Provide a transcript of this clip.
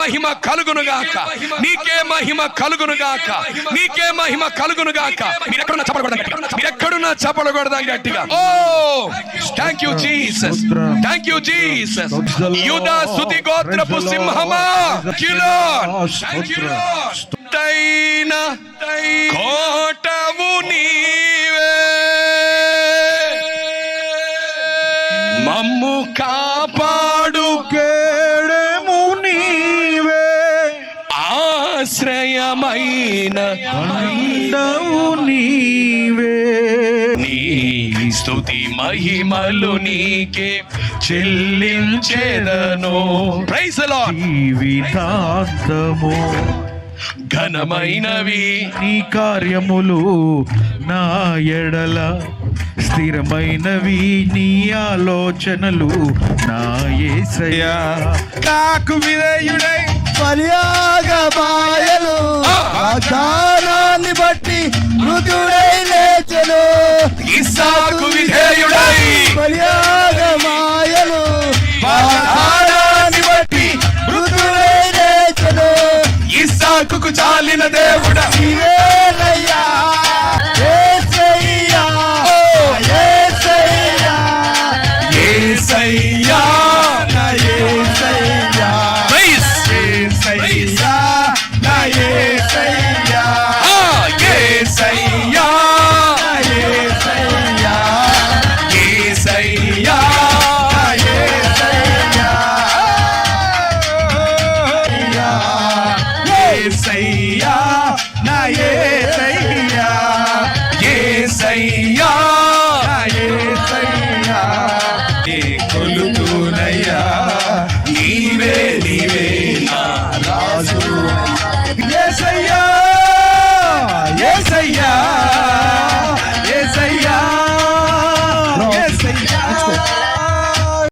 మహిమ కలుగునుగాక నీకే మహిమ కలుగునుగాక నీకే మహిమ కలుగునుగాక మీరు ఎక్కడున్నా చప్పడగొడదాం గట్టిగా. మీరు ఎక్కడున్నా చప్పడగొడదాం గట్టిగా. ఓ! Thank you Jesus thank you Jesus యూదా స్తుతి గోత్రపు సింహమా? యూ తైన కోటము నీవే. మమ్ము కాపాడు ఆశ్రయమైన అండవు నీవే. నీ స్తుతి మహిమలు నీకే చెల్లించేదను. ప్రైజ్ లార్డ్ జీవితాంతము ఘనమైనవి. నీ కార్యములు నా ఎడల. స్థిరమైనవి నీ ఆలోచనలు నా యేసయ్యా కాకు విధేయుడై బలియాగమాయలు వాగ్దానాన్ని బట్టి మృతుడై లేచెను. ఇస్సాకు విధేయుడై. బలియాగమాయలు వాగ్దానాన్ని బట్టి మృతుడై లేచెను. ఇస్సాకుకు చాలిన దేవుడా. ఇవేనయ్యా యేసయ్యా యేసయ్యా యేసయ్యా యేసయ్యా నా యేసయ్యా యేసయ్యా నా యేసయ్యా ఏ కొలుతూనయ్యా నీవే నీవే నా రాజు. యేసయ్యా యేసయ్యా